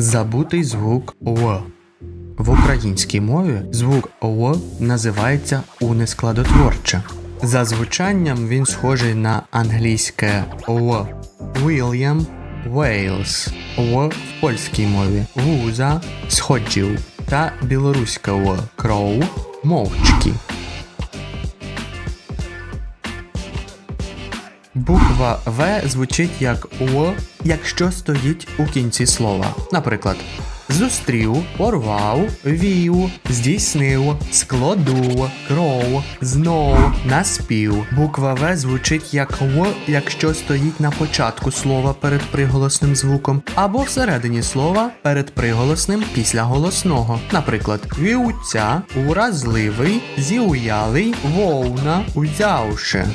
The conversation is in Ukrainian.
Забутий звук В. В українській мові звук В називається унескладотворче. За звучанням він схожий на англійське В. William Wales В в польській мові вуза сходжів та білоруська В кров мовчки. Буква В звучить як О, якщо стоїть у кінці слова. Наприклад, зустрів, порвав, вів, здійснив, складу, кров, знов, наспів. Буква В звучить як В, якщо стоїть на початку слова перед приголосним звуком, або всередині слова перед приголосним після голосного. Наприклад, вівця, уразливий, зіуялий, вовна, узявши.